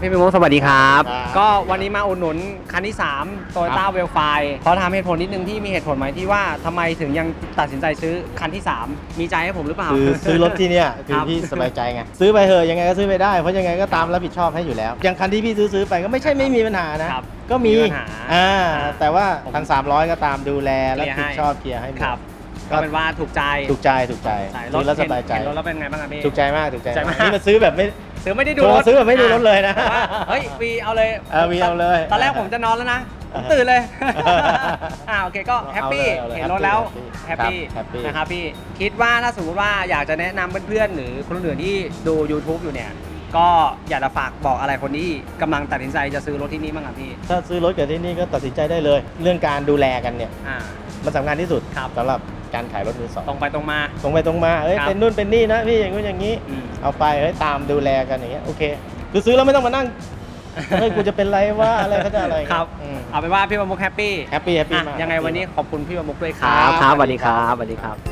พี่ประมุขสวัสดีครับ ครับ ก็วันนี้มาอุดหนุนคันที่3 Toyota w e l f i ขอถามเหตุผลนิดนึงที่มีเหตุผลไหมที่ว่าทำไมถึงยังตัดสินใจซื้อคันที่ 3 มีใจให้ผมหรือเปล่า คือซื้อรถที่เนี่ยคือครับพี่สบายใจไงซื้อไปเถอะยังไงก็ซื้อไปได้เพราะยังไงก็ตามรับผิดชอบให้อยู่แล้วอย่างคันที่พี่ซื้อซื้อไปก็ไม่ใช่ไม่มีปัญหานะ ครับก็มีมีปัญหาอ่าอ่าแต่ว่าผมพันสามร้อยก็ตามดูแลเคลีรับยร์ผิดให้ชอบเคลียร์ให้หมดครับก็ก็เป็นว่าถูกใจถูกใจถูกใจใช่ซื้อแล้วสบายใจเห็นรถแล้วเป็นไงบ้างครับพี่ ถูกใจมากถูกใจใจมาก นี่มาซื้อแบบไม่ ซื้อไม่ได้ดูโทรรถซื้อแบบไม่ดูรถเลยนะแต่ว่าเฮ้ยวีเอาเลยเออวีเอาเลย ตอนแรกผมจะนอนแล้วนะผมตื่นเลยอ่าโอเคก็แฮปปี้เอาเลยเห็นรถแล้วแฮแฮปปปี้ปี้ครับ happy นะครับพี่คิดว่าถ้าสมมติว่าอยากจะแนะนำเพื่อนๆหรือคนอื่นที่ดู YouTube อยู่เนี่ยก็อยากจะฝากบอกอะไรคนที่กำลังตัดสินใจจะซื้อรถที่นี่บ้างครับพี่ ถ้าซื้อรถกับที่นี่ก็ตัดสินใจได้เลย เรื่องการดูแลกันเนี่ยอ่ามันสำคัญที่สุดครับสำหรับ การขายรถมือสองตรงไปตรงมา ตรงไปตรงมาเอ้ยครับเป็นนู่นเป็นนี่นะพี่อย่างนู้นอย่างนี้อืมเอาไปเฮ้ยตามดูแลกันอย่างเงี้ยโอเคคือซื้อแล้วไม่ต้องมานั่งเฮ้ยกูจะเป็นไรว่าอะไรเขาจะอะไรครับอืมเอาเป็นว่าพี่ประมุกแฮปปี้แฮปปี้แฮปปี้อะมากยังไงวันนี้ขอบคุณพี่ประมุกด้วยคครัรับบครับสวัสดีครับสวัสดีครับ